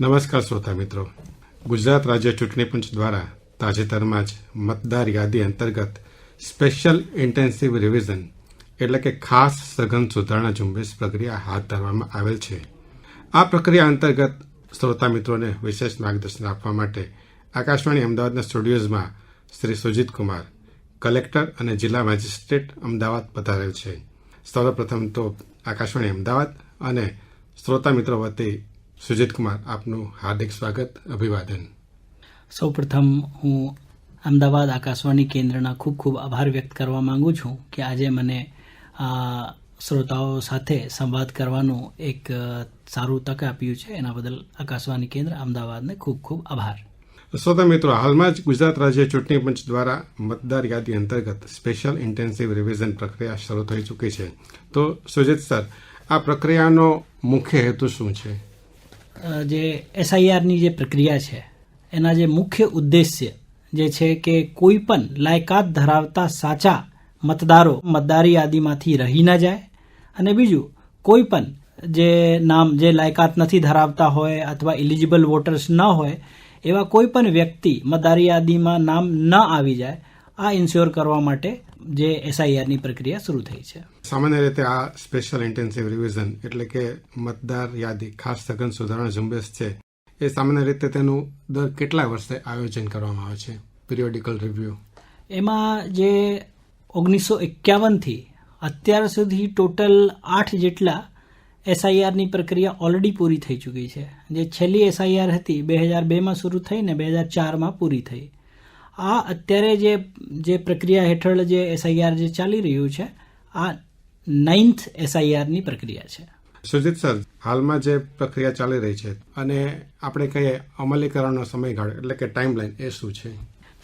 નમસ્કાર શ્રોતા મિત્રો. ગુજરાત રાજ્ય ચૂંટણી પંચ દ્વારા તાજેતરમાં જ મતદાર યાદી અંતર્ગત સ્પેશિયલ ઇન્ટેન્સિવ રિવિઝન એટલે કે ખાસ સઘન સુધારણા ઝુંબેશ પ્રક્રિયા હાથ ધરવામાં આવેલ છે. આ પ્રક્રિયા અંતર્ગત શ્રોતા મિત્રોને વિશેષ માર્ગદર્શન આપવા માટે આકાશવાણી અમદાવાદના સ્ટુડિયોઝમાં શ્રી સુજીત કુમાર, કલેક્ટર અને જિલ્લા મેજિસ્ટ્રેટ અમદાવાદ પધારેલ છે. સર્વપ્રથમ તો આકાશવાણી અમદાવાદ અને શ્રોતા મિત્રો વતી સુજીત કુમાર આપનું હાર્દિક સ્વાગત અભિવાદન. સૌપ્રથમ હું અમદાવાદ આકાશવાણી કેન્દ્રના ખૂબ ખૂબ આભાર વ્યક્ત કરવા માંગુ છું કે આજે મને આ શ્રોતાઓ સાથે સંવાદ કરવાનું એક સારું તક આપ્યું છે. એના બદલ આકાશવાણી કેન્દ્ર અમદાવાદને ખૂબ ખૂબ આભાર. શ્રોતા મિત્રો હાલમાં જ ગુજરાત રાજ્ય ચૂંટણી પંચ દ્વારા મતદાર યાદી અંતર્ગત સ્પેશિયલ ઇન્ટેન્સિવ રિવિઝન પ્રક્રિયા શરૂ થઈ ચૂકી છે. તો સુજીત સર આ પ્રક્રિયાનો મુખ્ય હેતુ શું છે? જે એસઆઈઆરની જે પ્રક્રિયા છે, એના જે મુખ્ય ઉદ્દેશ્ય જે છે કે કોઈ પણ લાયકાત ધરાવતા સાચા મતદારો મતદારી યાદીમાંથી રહી ન જાય અને બીજું, કોઈ પણ જે નામ જે લાયકાત નથી ધરાવતા હોય અથવા ઇલિજિબલ વોટર્સ ન હોય, એવા કોઈ પણ વ્યક્તિ મતદારી યાદીમાં નામ ન આવી જાય આ ઇન્સ્યોર કરવા માટે જે એસઆઈઆરની પ્રક્રિયા શરૂ થઈ છે. સામાન્ય રીતે આ સ્પેશિયલ ઇન્ટેન્સિવ રિવિઝન એટલે કે મતદાર યાદી ખાસ સઘન સુધારણા ઝુંબેશ છે એ સામાન્ય રીતે તેનું દર કેટલા વર્ષે આયોજન કરવામાં આવે છે? પિરિયોડિકલ રિવ્યુ એમાં જે ઓગણીસો એકાવનથી અત્યાર સુધી ટોટલ આઠ જેટલા એસઆઈઆરની પ્રક્રિયા ઓલરેડી પૂરી થઈ ચૂકી છે. જે છેલ્લી એસઆઈઆર હતી બે હજાર બેમાં શરૂ થઈ ને બે હજાર ચારમાં પૂરી થઈ. આ અત્યારે જે જે પ્રક્રિયા હેઠળ જે એસઆઈઆર જે ચાલી રહ્યું છે આ નાઇન્થ એસઆઈઆરની પ્રક્રિયા છે. સુજીત સર હાલમાં જે પ્રક્રિયા ચાલી રહી છે અને આપણે કહીએ અમલીકરણનો સમયગાળો એટલે કે ટાઈમલાઈન એ શું છે?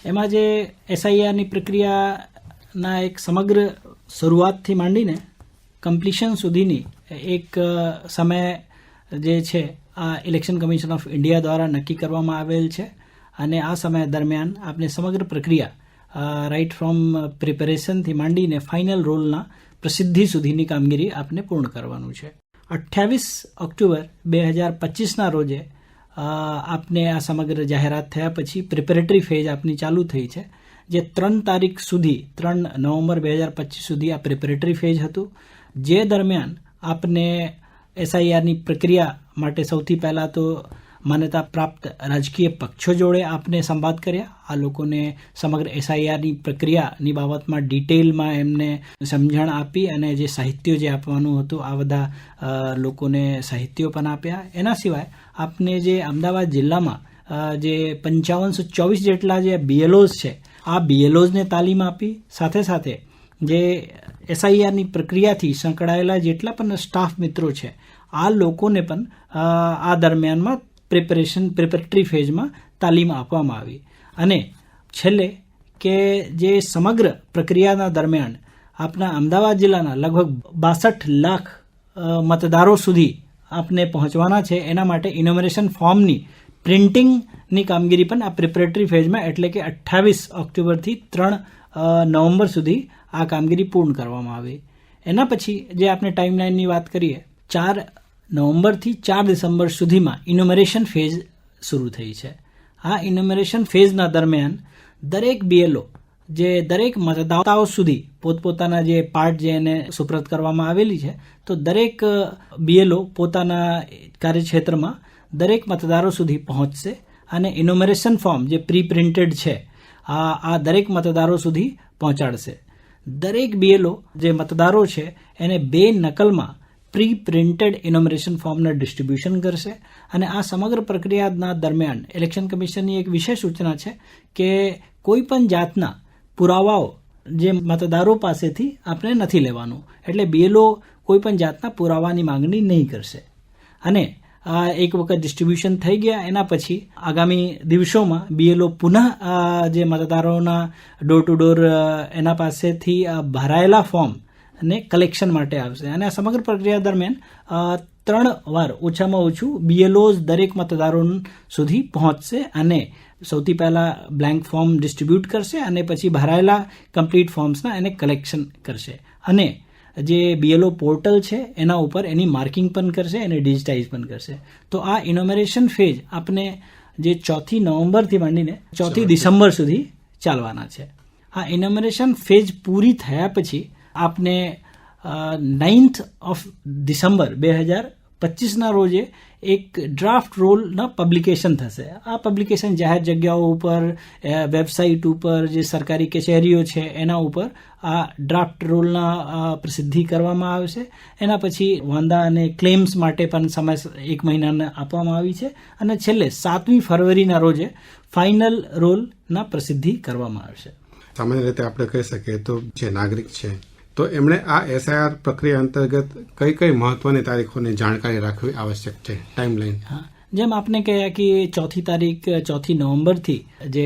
એમાં જે એસઆઈઆરની પ્રક્રિયાના એક સમગ્ર શરૂઆતથી માંડીને કમ્પ્લીશન સુધીની એક સમય જે છે આ ઇલેક્શન કમિશન ઓફ ઇન્ડિયા દ્વારા નક્કી કરવામાં આવેલ છે. અને આ સમય દરમિયાન આપને સમગ્ર પ્રક્રિયા રાઇટ ફ્રોમ પ્રિપેરેશનથી માંડીને ફાઇનલ રોલના પ્રસિદ્ધિ સુધીની કામગીરી આપને પૂર્ણ કરવાનું છે. અઠ્યાવીસ ઓક્ટોબર બે હજાર પચીસના રોજે આપને આ સમગ્ર જાહેરાત થયા પછી પ્રિપેરેટરી ફેઝ આપની ચાલુ થઈ છે, જે ત્રણ તારીખ સુધી, ત્રણ નવેમ્બર બે હજાર પચીસ સુધી આ પ્રિપેરેટરી ફેઝ હતું. જે દરમિયાન આપને એસઆઈઆરની પ્રક્રિયા માટે સૌથી પહેલાં તો માન્યતા પ્રાપ્ત રાજકીય પક્ષો જોડે આપને સંવાદ કર્યા. આ લોકોને સમગ્ર એસઆઈઆરની પ્રક્રિયાની બાબતમાં ડિટેલમાં એમને સમજણ આપી અને જે સાહિત્યો જે આપવાનું હતું, આ બધા લોકોને સાહિત્યો પણ આપ્યા. એના સિવાય આપને જે અમદાવાદ જિલ્લામાં જે પંચાવનસો ચોવીસ જેટલા જે બીએલઓઝ છે, આ બીએલઓઝને તાલીમ આપી. સાથે સાથે જે એસઆઈઆરની પ્રક્રિયાથી સંકળાયેલા જેટલા પણ સ્ટાફ મિત્રો છે, આ લોકોને પણ આ દરમિયાનમાં પ્રિપેરેશન, પ્રિપેરેટરી ફેઝમાં તાલીમ આપવામાં આવી. અને છેલ્લે કે જે સમગ્ર પ્રક્રિયાના દરમિયાન આપણા અમદાવાદ જિલ્લાના લગભગ બાસઠ લાખ મતદારો સુધી આપને પહોંચવાના છે, એના માટે ઇનોમરેશન ફોર્મની પ્રિન્ટિંગની કામગીરી પણ આ પ્રિપરેટરી ફેઝમાં એટલે કે અઠ્ઠાવીસ ઓક્ટોબરથી ત્રણ નવેમ્બર સુધી આ કામગીરી પૂર્ણ કરવામાં આવી. એના પછી જે આપણે ટાઈમલાઈનની વાત કરીએ, ચાર નવેમ્બરથી ચાર ડિસેમ્બર સુધીમાં ઇનોમરેશન ફેઝ શરૂ થઈ છે. આ ઇનોમરેશન ફેઝના દરમિયાન દરેક બીએલઓ જે દરેક મતદાતાઓ સુધી પોતપોતાના જે પાર્ટ જે એને સુપ્રત કરવામાં આવેલી છે, તો દરેક બીએલઓ પોતાના કાર્યક્ષેત્રમાં દરેક મતદારો સુધી પહોંચશે અને ઇનોમરેશન ફોર્મ જે પ્રી પ્રિન્ટેડ છે, આ આ દરેક મતદારો સુધી પહોંચાડશે. દરેક બીએલઓ જે મતદારો છે, એને બે નકલમાં પ્રી પ્રિન્ટેડ ઇનોમરેશન ફોર્મના ડિસ્ટ્રીબ્યુશન કરશે અને આ સમગ્ર પ્રક્રિયાના દરમિયાન ઇલેક્શન કમિશનની એક વિશેષ સૂચના છે કે કોઈ પણ જાતના પુરાવાઓ જે મતદારો પાસેથી આપણે નથી લેવાનું. એટલે બીએલઓ કોઈ પણ જાતના પુરાવાની માંગણી નહીં કરશે. અને આ એક વખત ડિસ્ટ્રીબ્યુશન થઈ ગયા. એના પછી આગામી દિવસોમાં બીએલઓ પુનઃ જે મતદારોના ડોર ટુ ડોર એના પાસેથી ભરાયેલા ફોર્મ ને કલેક્શન માટે આવશે. અને આ સમગ્ર પ્રક્રિયા દરમિયાન ત્રણ વાર ઓછામાં ઓછું બીએલઓઝ દરેક મતદારો સુધી પહોંચશે અને સૌથી પહેલા બ્લેન્ક ફોર્મ ડિસ્ટ્રીબ્યુટ કરશે અને પછી ભરાયેલા કમ્પ્લીટ ફોર્મ્સના એને કલેક્શન કરશે. અને જે બીએલઓ પોર્ટલ છે એના ઉપર એની માર્કિંગ પણ કરશે અને ડિજિટાઇઝ પણ કરશે. તો આ ઇનોમેરેશન ફેજ આપને જે ચોથી નવેમ્બરથી માંડીને ચોથી ડિસેમ્બર સુધી ચાલવાના છે. આ ઇનોમરેશન ફેજ પૂરી થયા પછી આપને નાઇન્થ ઓફ ડિસેમ્બર બે હજાર પચીસના રોજે એક ડ્રાફ્ટ રોલના પબ્લિકેશન થશે. આ પબ્લિકેશન જાહેર જગ્યાઓ ઉપર વેબસાઇટ ઉપર, જે સરકારી કચેરીઓ છે, એના ઉપર આ ડ્રાફ્ટ રોલના પ્રસિદ્ધિ કરવામાં આવશે. એના પછી વાંધા અને ક્લેમ્સ માટે પણ સમય એક મહિનાને આપવામાં આવી છે. અને છેલ્લે સાતમી ફરવરીના રોજે ફાઇનલ રોલના પ્રસિદ્ધિ કરવામાં આવશે. સામાન્ય રીતે આપણે કહી શકીએ તો જે નાગરિક છે તો એમણે આ એસઆઈઆર પ્રક્રિયા અંતર્ગત કઈ કઈ મહત્વની તારીખોની જાણકારી રાખવી આવશ્યક છે? ટાઈમલાઈન જેમ આપને કહ્યા કે ચોથી તારીખ, ચોથી નવેમ્બરથી જે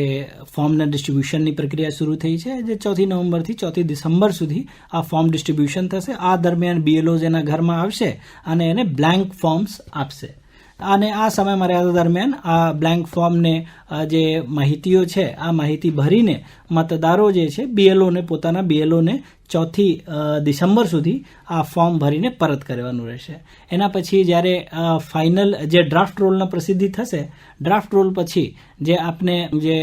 ફોર્મના ડિસ્ટ્રીબ્યુશનની પ્રક્રિયા શરૂ થઈ છે, જે ચોથી નવેમ્બરથી ચોથી ડિસેમ્બર સુધી આ ફોર્મ ડિસ્ટ્રીબ્યુશન થશે. આ દરમિયાન બીએલઓઝ એના ઘરમાં આવશે અને એને બ્લેન્ક ફોર્મ્સ આપશે. અને આ સમય મર્યાદા દરમિયાન આ બ્લેન્ક ફોર્મને જે માહિતીઓ છે, આ માહિતી ભરીને મતદારો જે છે બીએલઓને પોતાના બીએલઓને ચોથી ડિસેમ્બર સુધી આ ફોર્મ ભરીને પરત કરવાનું રહેશે. એના પછી જ્યારે ફાઇનલ જે ડ્રાફ્ટ રોલના પ્રસિદ્ધિ થશે ડ્રાફ્ટ રોલ પછી જે આપને જે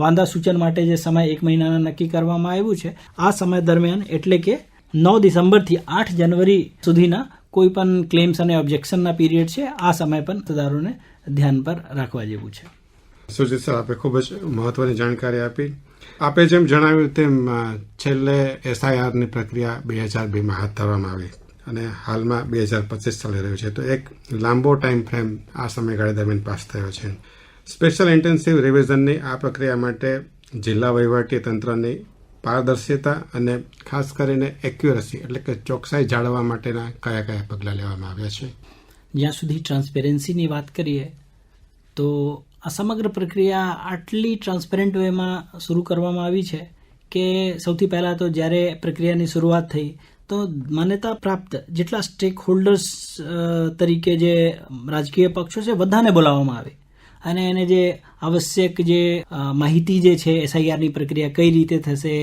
વાંધા સૂચન માટે જે સમય એક મહિનાના નક્કી કરવામાં આવ્યું છે, આ સમય દરમિયાન એટલે કે નવ ડિસેમ્બરથી આઠ જાન્યુઆરી સુધીના કોઈ પણ ક્લેમ્સ અને ઓબ્જેક્શનના પીરિયડ છે, આ સમય પણ મતદારોને ધ્યાન પર રાખવા જેવું છે. સુજીત સર, આપે ખૂબ જ મહત્વની જાણકારી આપી. આપે જેમ જણાવ્યું તેમ છેલ્લે એસઆઈઆરની પ્રક્રિયા બે હજાર બેમાં હાથ ધરવામાં આવી અને હાલમાં બે હજાર પચીસ ચાલી રહ્યું છે. તો એક લાંબો ટાઈમ ફ્રેમ આ સમયગાળા દરમિયાન પાસ થયો છે. સ્પેશિયલ ઇન્ટેન્સિવ રિવિઝનની આ પ્રક્રિયા માટે જિલ્લા વહીવટી તંત્રની પારદર્શિતા અને ખાસ કરીને એક્યુરસી એટલે કે ચોકસાઈ જાળવવા માટેના કયા કયા પગલાં લેવામાં આવ્યા છે? જ્યાં સુધી ટ્રાન્સપેરન્સીની વાત કરીએ, તો આ સમગ્ર પ્રક્રિયા આટલી ટ્રાન્સપેરન્ટ વેમાં શરૂ કરવામાં આવી છે કે સૌથી પહેલાં તો જ્યારે પ્રક્રિયાની શરૂઆત થઈ, તો માન્યતા પ્રાપ્ત જેટલા સ્ટેક હોલ્ડર્સ તરીકે જે રાજકીય પક્ષો છે બધાને બોલાવવામાં આવે. અને એને જે આવશ્યક જે માહિતી જે છે એસઆઈઆરની પ્રક્રિયા કઈ રીતે થશે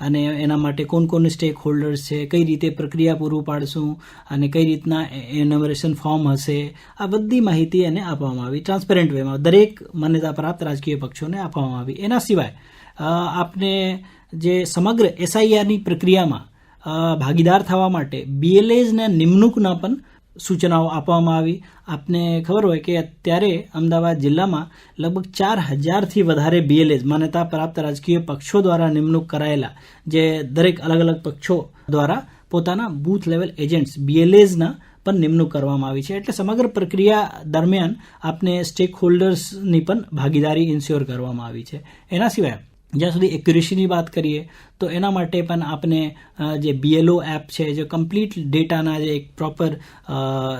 અને એના માટે કોણ કોણ સ્ટેક હોલ્ડર્સ છે, કઈ રીતે પ્રક્રિયા પૂરું પાડશું અને કઈ રીતના એનોમરેશન ફોર્મ હશે, આ બધી માહિતી એને આપવામાં આવી ટ્રાન્સપેરન્ટ વેમાં દરેક માન્યતા પ્રાપ્ત રાજકીય પક્ષોને આપવામાં આવી. એના સિવાય આપને જે સમગ્ર એસઆઈઆરની પ્રક્રિયામાં ભાગીદાર થવા માટે બીએલએઝને નિમણૂકના પણ સૂચનાઓ આપવામાં આવી. આપને ખબર હોય કે અત્યારે અમદાવાદ જિલ્લામાં લગભગ ચાર હજારથી વધારે બીએલએઝ માન્યતા પ્રાપ્ત રાજકીય પક્ષો દ્વારા નિમણૂક કરાયેલા, જે દરેક અલગ અલગ પક્ષો દ્વારા પોતાના બૂથ લેવલ એજન્ટ્સ બીએલએઝના પણ નિમણૂક કરવામાં આવી છે. એટલે સમગ્ર પ્રક્રિયા દરમિયાન આપને સ્ટેક હોલ્ડર્સની પણ ભાગીદારી ઇન્શ્યોર કરવામાં આવી છે. એના સિવાય જ્યાં સુધી એક્યુરેસીની વાત કરીએ, તો એના માટે પણ આપને જે બીએલઓ એપ છે, જે કમ્પ્લીટ ડેટાના જે એક પ્રોપર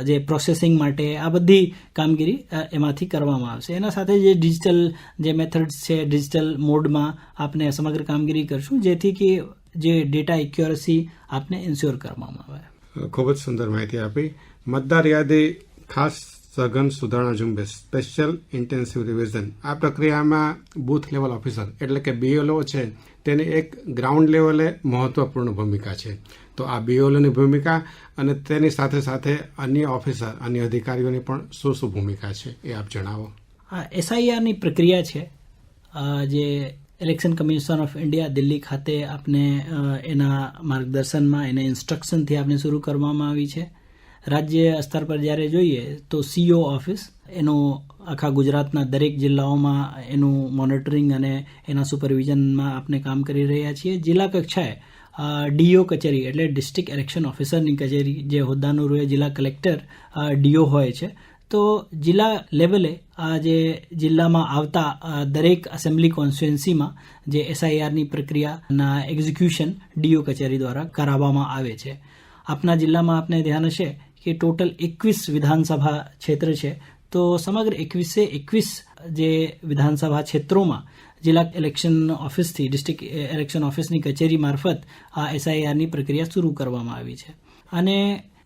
જે પ્રોસેસિંગ માટે આ બધી કામગીરી એમાંથી કરવામાં આવશે. એના સાથે જે ડિજિટલ જે મેથડ્સ છે, ડિજિટલ મોડમાં આપણે સમગ્ર કામગીરી કરશું, જેથી કે જે ડેટા એક્યુરસી આપને ઇન્શ્યોર કરવામાં આવે. ખૂબ જ સુંદર માહિતી આપી. મતદાર યાદી ખાસ સઘન સુધારણા ઝુંબેશ સ્પેશિયલ ઇન્ટેન્સિવ રિવિઝન આ પ્રક્રિયામાં બૂથ લેવલ ઓફિસર એટલે કે બીએલઓ છે, તેની એક ગ્રાઉન્ડ લેવલે મહત્વપૂર્ણ ભૂમિકા છે. તો આ બીએલઓની ભૂમિકા અને તેની સાથે સાથે અન્ય ઓફિસર અન્ય અધિકારીઓની પણ શું શું ભૂમિકા છે એ આપ જણાવો. આ એસઆઈઆરની પ્રક્રિયા છે. જે election commission of India Delhi ખાતે આપને એના માર્ગદર્શનમાં, એને ઇન્સ્ટ્રક્શનથી આપને શરૂ કરવામાં આવી છે. રાજ્ય સ્તર પર જ્યારે જોઈએ તો સીઓ ઓફિસ એનો આખા ગુજરાતના દરેક જિલ્લાઓમાં એનું મોનિટરિંગ અને એના સુપરવિઝનમાં આપણે કામ કરી રહ્યા છીએ. જિલ્લા કક્ષાએ ડીઓ કચેરી એટલે ડિસ્ટ્રિક્ટ ઇલેક્શન ઓફિસરની કચેરી જે હોદ્દાનું રૂએ જિલ્લા કલેક્ટર ડીઓ હોય છે. તો જિલ્લા લેવલે આ જે જિલ્લામાં આવતા દરેક એસેમ્બલી કોન્સ્ટિટ્યુન્સીમાં જે એસઆઈઆરની પ્રક્રિયાના એક્ઝિક્યુશન ડીઓ કચેરી દ્વારા કરાવવામાં આવે છે. આપના જિલ્લામાં આપને ધ્યાન હશે કે ટોટલ એકવીસ વિધાનસભા ક્ષેત્ર છે. તો સમગ્ર એકવીસે એકવીસ જે વિધાનસભા ક્ષેત્રોમાં જિલ્લા ઇલેક્શન ઓફિસથી ડિસ્ટ્રિક્ટ ઇલેક્શન ઓફિસની કચેરી મારફત આ એસઆઈઆરની પ્રક્રિયા શરૂ કરવામાં આવી છે. અને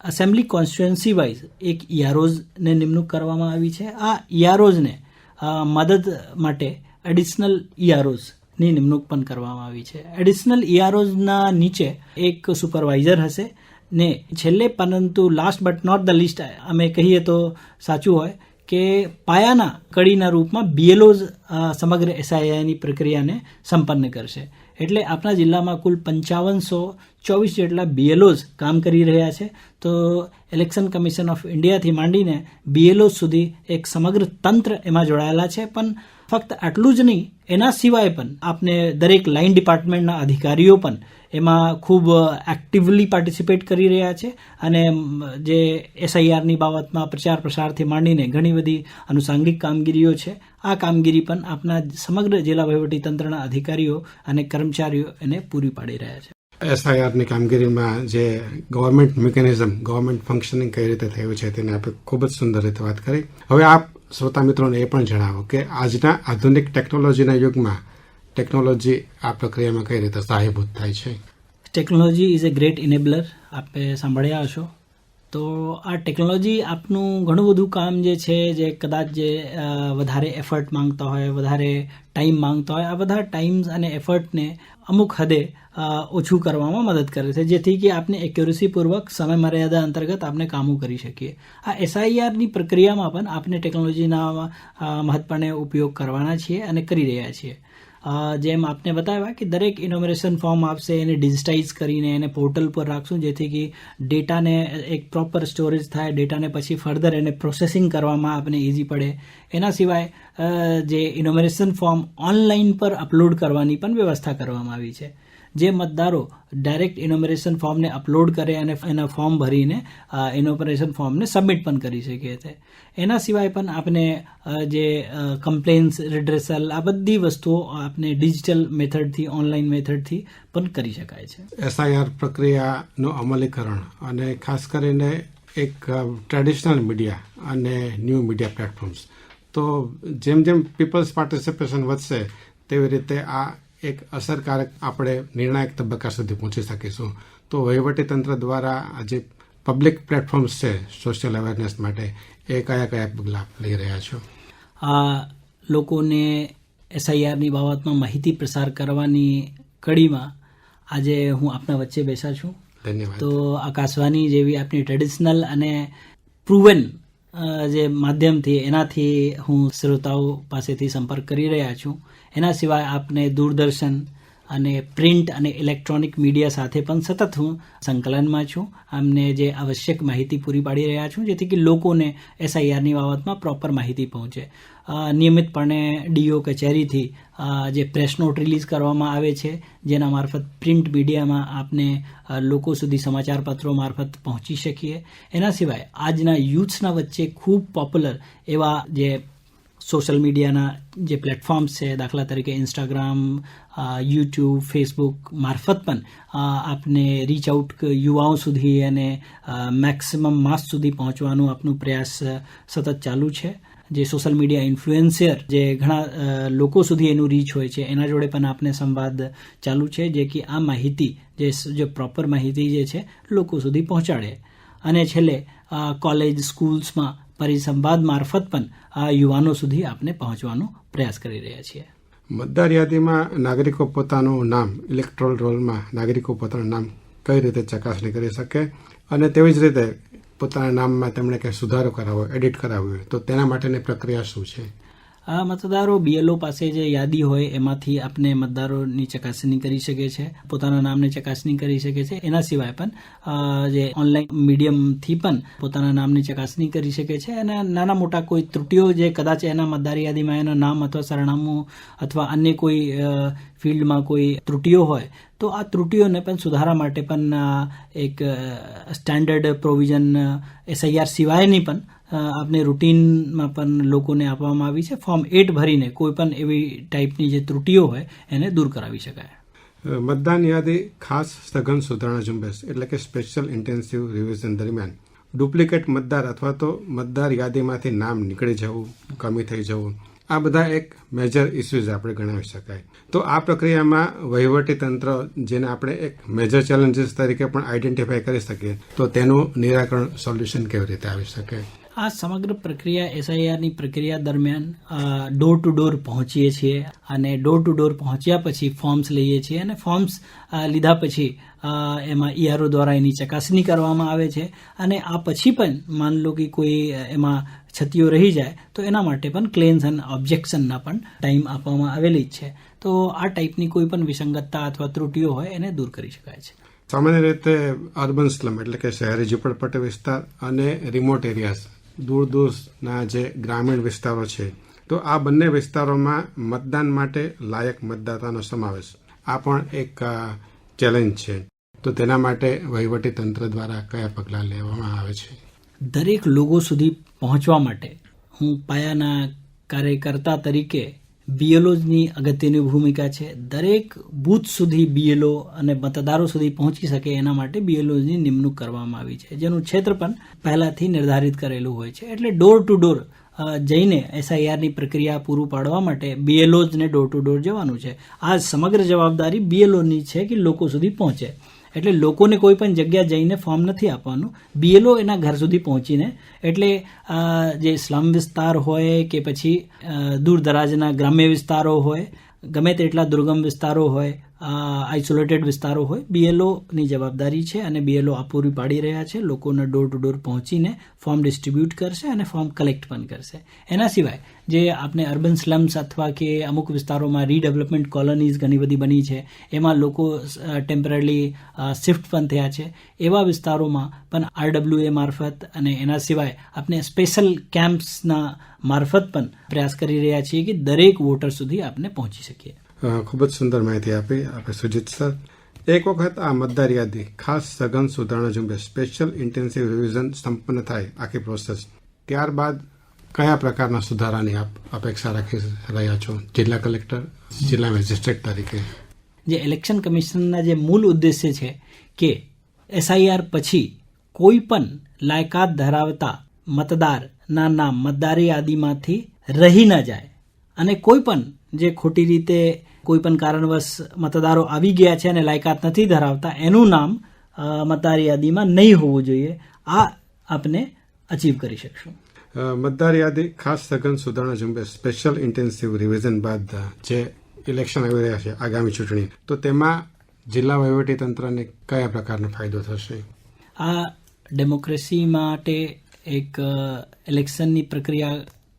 એસેમ્બલી કોન્સ્ટિટ્યુન્સી વાઇઝ એક ઇઆરઓઝને નિમણૂક કરવામાં આવી છે. આ ઇઆરઓઝને મદદ માટે એડિશનલ ઇઆરઓઝની નિમણૂક પણ કરવામાં આવી છે. એડિશનલ ઇઆરઓઝના નીચે એક સુપરવાઇઝર હશે. ને છેલ્લે પરંતુ last but not the list અમે કહીએ તો સાચું હોય કે પાયાના કડીના રૂપમાં બીએલઓઝ સમગ્ર એસઆઈઆઈની પ્રક્રિયાને સંપન્ન કરશે. એટલે આપણા જિલ્લામાં કુલ પંચાવનસો ચોવીસ જેટલા બીએલઓઝ કામ કરી રહ્યા છે. તો ઇલેક્શન કમિશન ઓફ ઇન્ડિયાથી માંડીને બીએલઓઝ સુધી એક સમગ્ર તંત્ર એમાં જોડાયેલા છે. પણ ફક્ત આટલું જ નહીં, એના સિવાય પણ આપને દરેક લાઇન ડિપાર્ટમેન્ટના અધિકારીઓ પણ એમાં ખૂબ એક્ટિવલી પાર્ટિસિપેટ કરી રહ્યા છે અને જે એસઆઈઆરની બાબતમાં પ્રચાર પ્રસારથી માંડીને ઘણી બધી અનુસાંગિક કામગીરીઓ છે, આ કામગીરી પણ આપના સમગ્ર જિલ્લા તંત્રના અધિકારીઓ અને કર્મચારીઓ એને પૂરી પાડી રહ્યા છે. એસઆઈઆરની કામગીરીમાં જે ગવર્મેન્ટ મિકેનિઝમ ગવર્મેન્ટ ફંક્શનિંગ કઈ રીતે થયું છે તેની આપણે ખૂબ જ સુંદર રીતે વાત કરી. હવે આપ શ્રોતા મિત્રોને એ પણ જણાવો કે આજના આધુનિક ટેકનોલોજીના યુગમાં ટેકનોલોજી આ પ્રક્રિયામાં કઈ રીતે સહાયભૂત થાય છે? Technology is a great enabler આપે સાંભળ્યા હશો. તો આ ટેકનોલોજી આપનું ઘણું બધું કામ જે છે, જે કદાચ જે વધારે એફર્ટ માંગતા હોય, વધારે ટાઈમ માંગતા હોય, આ બધા ટાઈમ્સ અને એફર્ટને અમુક હદે ઓછું કરવામાં મદદ કરે છે. જેથી કે આપણે એક્યુરસીપૂર્વક સમય મર્યાદા અંતર્ગત આપણે કામો કરી શકીએ. આ એસઆઈઆરની પ્રક્રિયામાં પણ આપણે ટેકનોલોજીના મહત્વને ઉપયોગ કરવાના છીએ અને કરી રહ્યા છીએ. જેમ આપને બતાવ્યા કે દરેક ઇનોમરેશન ફોર્મ આપશે, એને ડિજિટાઇઝ કરીને એને પોર્ટલ પર રાખશું, જેથી કે ડેટાને એક પ્રોપર સ્ટોરેજ થાય ડેટાને પછી ફર્ધર એને પ્રોસેસિંગ કરવામાં આપણે ઇઝી પડે. એના સિવાય જે ઇનોમરેશન ફોર્મ ઓનલાઈન પર અપલોડ કરવાની પણ વ્યવસ્થા કરવામાં આવી છે. જે મતદારો ડાયરેક્ટ ઇનોમરેશન ફોર્મને અપલોડ કરે અને એના ફોર્મ ભરીને ઇનોમરેશન ફોર્મને સબમિટ પણ કરી શકીએ છે. એના સિવાય પણ આપણે જે કમ્પ્લેન્સ રિડ્રેસલ આ બધી વસ્તુઓ આપણે ડિજિટલ મેથડથી ઓનલાઈન મેથડથી પણ કરી શકાય છે. એસઆઈઆર પ્રક્રિયાનું અમલીકરણ અને ખાસ કરીને એક ટ્રેડિશનલ મીડિયા અને ન્યૂ મીડિયા પ્લેટફોર્મ્સ તો જેમ જેમ પીપલ્સ પાર્ટિસિપેશન વધશે, તેવી રીતે આ એક અસરકારક આપણે નિર્ણાયક તબક્કા સુધી પહોંચી શકીશું. તો વહીવટી તંત્ર દ્વારા આ જે પબ્લિક પ્લેટફોર્મ્સ છે સોશિયલ અવેરનેસ માટે એ કયા કયા પગલાં લઈ રહ્યા છો? આ લોકોને એસઆઈઆરની બાબતમાં માહિતી પ્રસાર કરવાની કડીમાં આજે હું આપના વચ્ચે બેસા છું. ધન્યવાદ. તો આકાશવાણી જેવી આપની ટ્રેડિશનલ અને પ્રુવન જે માધ્યમથી એનાથી હું શ્રોતાઓ પાસેથી સંપર્ક કરી રહ્યા છું. એના સિવાય આપને દૂરદર્શન અને પ્રિન્ટ અને ઇલેક્ટ્રોનિક મીડિયા સાથે પણ સતત હું સંકલનમાં છું. અમને જે આવશ્યક માહિતી પૂરી પાડી રહ્યા છું, જેથી કે લોકોને એસઆઈઆરની બાબતમાં પ્રોપર માહિતી પહોંચે. નિયમિતપણે ડીઓ કચેરીથી જે પ્રેસ નોટ રિલીઝ કરવામાં આવે છે, જેના મારફત પ્રિન્ટ મીડિયામાં આપને લોકો સુધી સમાચારપત્રો મારફત પહોંચી શકીએ. એના સિવાય આજના યુથ્સના વચ્ચે ખૂબ પોપ્યુલર એવા જે સોશિયલ મીડિયાના જે પ્લેટફોર્મ્સ છે, દાખલા તરીકે ઇન્સ્ટાગ્રામ યુટ્યુબ ફેસબુક મારફત પણ આપને રીચ આઉટ યુવાઓ સુધી અને મેક્સિમમ માસ સુધી પહોંચવાનું આપનું પ્રયાસ સતત ચાલુ છે. જે સોશિયલ મીડિયા ઇન્ફ્લુએન્સર જે ઘણા લોકો સુધી એનું રીચ હોય છે, એના જોડે પણ આપને સંવાદ ચાલુ છે, જે કે આ માહિતી, જે પ્રોપર માહિતી જે છે, લોકો સુધી પહોંચાડે. અને છેલ્લે કોલેજ સ્કૂલ્સમાં પરિસંવાદ મારફત પણ આ યુવાનો સુધી આપણે પહોંચવાનો પ્રયાસ કરી રહ્યા છીએ. મતદાર યાદીમાં નાગરિકો પોતાનું નામ ઇલેક્ટ્રોલ રોલમાં નાગરિકો પોતાનું નામ કઈ રીતે ચકાસણી કરી શકે અને તેવી જ રીતે પોતાના નામમાં તેમણે કંઈ સુધારો કરાવો એડિટ કરાવવો તો તેના માટેની પ્રક્રિયા શું છે? આ મતદારો બીએલઓ પાસે જે યાદી હોય, એમાંથી આપણે મતદારોની ચકાસણી કરી શકે છે, પોતાના નામની ચકાસણી કરી શકે છે. એના સિવાય પણ જે ઓનલાઈન મીડિયમથી પણ પોતાના નામની ચકાસણી કરી શકે છે. અને નાના મોટા કોઈ ત્રુટીઓ જે કદાચ એના મતદાર યાદીમાં એના નામ અથવા સરનામું અથવા અન્ય કોઈ ફિલ્ડમાં કોઈ ત્રુટીઓ હોય, તો આ ત્રુટીઓને પણ સુધારા માટે પણ એક સ્ટાન્ડર્ડ પ્રોવિઝન એસઆઈઆર સિવાયની પણ અ, આપણે રૂટીનમાં પણ લોકોને આપવામાં આવી છે. ફોર્મ એટ ભરીને કોઈ પણ એવી ટાઈપની જે ત્રુટીઓ હોય એને દૂર કરાવી શકાય. મતદાન યાદી ખાસ સઘન સુધારણા ઝુંબેશ એટલે કે સ્પેશિયલ ઇન્ટેન્સિવ રિવિઝન દરમિયાન. ડુપ્લિકેટ મતદાર અથવા તો મતદાર યાદીમાંથી નામ નીકળી જવું કમી થઈ જવું આ બધા એક મેજર ઇસ્યુઝ આપણે ગણાવી શકાય. તો આ પ્રક્રિયામાં વહીવટી તંત્ર જેને આપણે એક મેજર ચેલેન્જીસ તરીકે પણ આઈડેન્ટિફાય કરી શકીએ તો તેનું નિરાકરણ સોલ્યુશન કેવી રીતે આવી શકે? આ સમગ્ર પ્રક્રિયા એસઆઈઆરની પ્રક્રિયા દરમિયાન ડોર ટુ ડોર પહોંચીએ છીએ અને ડોર ટુ ડોર પહોંચ્યા પછી ફોર્મ્સ લઈએ છીએ અને ફોર્મ્સ લીધા પછી એમાં ઈઆરઓ દ્વારા એની ચકાસણી કરવામાં આવે છે અને આ પછી પણ માન લો કે કોઈ એમાં છતીઓ રહી જાય તો એના માટે પણ ક્લેમ્સ અને ઓબ્જેક્શનના પણ ટાઈમ આપવામાં આવેલી જ છે. તો આ ટાઈપની કોઈ પણ વિસંગતતા અથવા ત્રુટીઓ હોય એને દૂર કરી શકાય છે. સામાન્ય રીતે અર્બન સ્લમ એટલે કે શહેરી ઝૂંપડપટ્ટી વિસ્તાર અને રિમોટ એરિયાઝ દૂર દૂરના જે ગ્રામીણ વિસ્તારો છે, તો આ બંને વિસ્તારોમાં મતદાન માટે લાયક મતદાતાનો સમાવેશ. આ પણ એક ચેલેન્જ છે. તો તેના માટે વહીવટી તંત્ર દ્વારા કયા પગલાં લેવામાં આવે છે? દરેક લોકો સુધી પહોંચવા માટે હું પાયાના કાર્યકર્તા તરીકે બીએલઓની અગત્યની ભૂમિકા છે. દરેક બૂથ સુધી બીએલઓ અને મતદારો સુધી પહોંચી શકે એના માટે બીએલઓની નિમણૂક કરવામાં આવી છે. જેનું ક્ષેત્ર પણ પહેલાથી નિર્ધારિત કરેલું હોય છે. એટલે ડોર ટુ ડોર જઈને એસઆઈઆરની પ્રક્રિયા પૂરું પાડવા માટે બીએલઓને ડોર ટુ ડોર જવાનું છે. આ સમગ્ર જવાબદારી બીએલઓની છે કે લોકો સુધી પહોંચે. એટલે લોકોને કોઈ પણ જગ્યા જઈને ફોર્મ નથી આપવાનું. બીએલઓ એના ઘર સુધી પહોંચીને, એટલે જે સ્લમ વિસ્તાર હોય કે પછી દૂર દરાજના ગ્રામ્ય વિસ્તારો હોય, ગમે તેટલા દુર્ગમ વિસ્તારો હોય આઇસોલેટેડ વિસ્તારો હોય બીએલઓની જવાબદારી છે અને બીએલઓ આ પૂરી પાડી રહ્યા છે. લોકોને ડોર ટુ ડોર પહોંચીને ફોર્મ ડિસ્ટ્રીબ્યુટ કરશે અને ફોર્મ કલેક્ટ પણ કરશે. એના સિવાય, જે આપણે અર્બન સ્લમ્સ અથવા કે અમુક વિસ્તારોમાં રીડેવલપમેન્ટ કોલોનીઝ ઘણી બધી બની છે, એમાં લોકો ટેમ્પરરી શિફ્ટ પણ થયા છે. એવા વિસ્તારોમાં પણ આરડબ્લ્યુએ મારફત અને એના સિવાય આપણે સ્પેશિયલ કેમ્પ્સના મારફત પણ પ્રયાસ કરી રહ્યા છીએ કે દરેક વોટર સુધી આપણે પહોંચી શકીએ. ખૂબ જ સુંદર માહિતી આપી આપણે સુજીત સર. એક વખત આ મતદાર યાદી ખાસ સઘન સુધારણા ઝુંબેશ સ્પેશિયલ ઇન્ટેન્સિવ રિવિઝન સંપન્ન થાય આખી પ્રોસેસ ત્યારબાદ કયા પ્રકારના સુધારાની આપ, અપેક્ષા રાખી રહ્યા છો? જિલ્લા કલેક્ટર, જિલ્લા મેજિસ્ટ્રેટ તરીકે. જે ઇલેક્શન કમિશનના જે મૂળ ઉદ્દેશ્ય છે કે એસઆઈઆર પછી કોઈ પણ લાયકાત ધરાવતા મતદારના નામ મતદારી યાદીમાંથી રહી ન જાય અને કોઈ પણ જે ખોટી રીતે કોઈ પણ કારણવશ મતદારો આવી ગયા છે અને લાયકાત નથી ધરાવતા એનું નામ મતદાર યાદીમાં નહીં હોવું જોઈએ. આ આપણે અચીવ કરી શકશું. મતદાર યાદી ખાસ સઘન સુધારણા ઝુંબેશ સ્પેશિયલ ઇન્ટેન્સિવ રિવિઝન બાદ જે ઇલેક્શન આવી રહ્યા છે આગામી ચૂંટણી તો તેમાં જિલ્લા વહીવટી તંત્રને કયા પ્રકારનો ફાયદો થશે? આ ડેમોક્રેસી માટે એક ઇલેક્શનની પ્રક્રિયા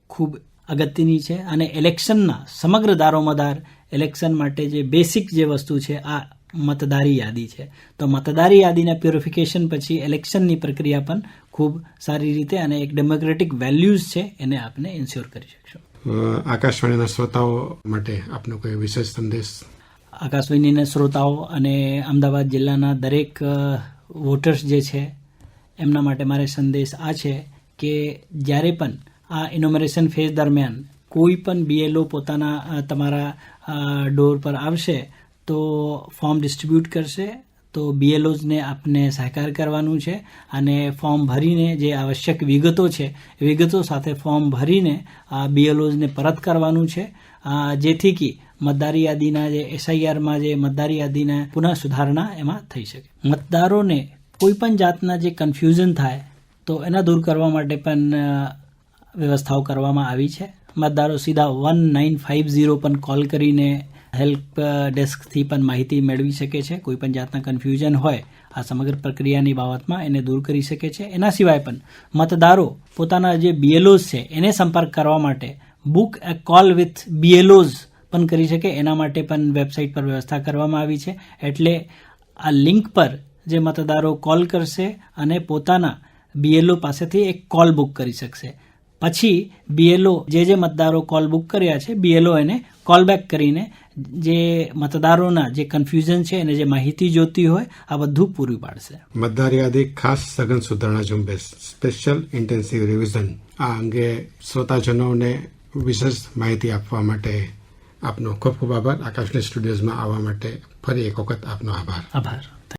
ખૂબ અગત્યની છે અને ઇલેક્શનના સમગ્ર દારોમદાર ઇલેક્શન માટે જે બેસિક જે વસ્તુ છે આ મતદારી યાદી છે. તો મતદારી યાદીના પ્યુરિફિકેશન પછી ઇલેક્શનની પ્રક્રિયા પણ ખૂબ સારી રીતે અને એક ડેમોક્રેટિક વેલ્યુઝ છે એને આપણે ઇન્સ્યોર કરી શકશું. આકાશવાણીના શ્રોતાઓ માટે આપનો કોઈ વિશેષ સંદેશ? આકાશવાણીના શ્રોતાઓ અને અમદાવાદ જિલ્લાના દરેક વોટર્સ જે છે એમના માટે મારે સંદેશ આ છે કે જ્યારે પણ આ ઇનોમરેશન ફેઝ દરમિયાન કોઈ પણ બીએલઓ પોતાના તમારા ડોર પર આવશે તો ફોર્મ ડિસ્ટ્રીબ્યુટ કરશે. તો બીએલઓઝને આપને સહકાર કરવાનું છે અને ફોર્મ ભરીને જે આવશ્યક વિગતો છે વિગતો સાથે ફોર્મ ભરીને આ બીએલઓઝને પરત કરવાનું છે. જેથી કે મતદારી યાદીના જે એસઆઈઆરમાં જે મતદારી યાદીના પુનઃ સુધારણા એમાં થઈ શકે. મતદારોને કોઈ પણ જાતના જે કન્ફ્યુઝન થાય તો એના દૂર કરવા માટે પણ વ્યવસ્થાઓ કરવામાં આવી છે. મતદારો સીધા વન નાઇન ફાઇવ ઝીરો પણ કોલ કરીને હેલ્પ ડેસ્કથી પણ માહિતી મેળવી શકે છે. કોઈ પણ જાતના કન્ફ્યુઝન હોય, આ સમગ્ર પ્રક્રિયાની બાબતમાં એને દૂર કરી શકે છે. એના સિવાય પણ મતદારો પોતાના જે બીએલઓઝ છે, એને સંપર્ક કરવા માટે book a call with BLOs પણ કરી શકે. એના માટે પણ વેબસાઇટ પર વ્યવસ્થા કરવામાં આવી છે. એટલે આ લિંક પર જે મતદારો કોલ કરશે અને પોતાના બીએલઓ પાસેથી એક કોલ બુક કરી શકશે. પછી બીએલઓ જે જે મતદારો કોલ બુક કર્યા છે બીએલઓ એને કોલ બેક કરીને જે મતદારોના જે કન્ફ્યુઝન છે અને જે માહિતી જોતી હોય આ બધું પૂરું પાડશે. મતદાર યાદી ખાસ સઘન સુધારણા ઝુંબેશ સ્પેશિયલ ઇન્ટેન્સિવ રિવિઝન આ અંગે શ્રોતાજનોને વિશેષ માહિતી આપવા માટે આપનો ખૂબ ખૂબ આભાર. આકાશની સ્ટુડિયોઝમાં આવવા માટે ફરી એક વખત આપનો આભાર. આભાર.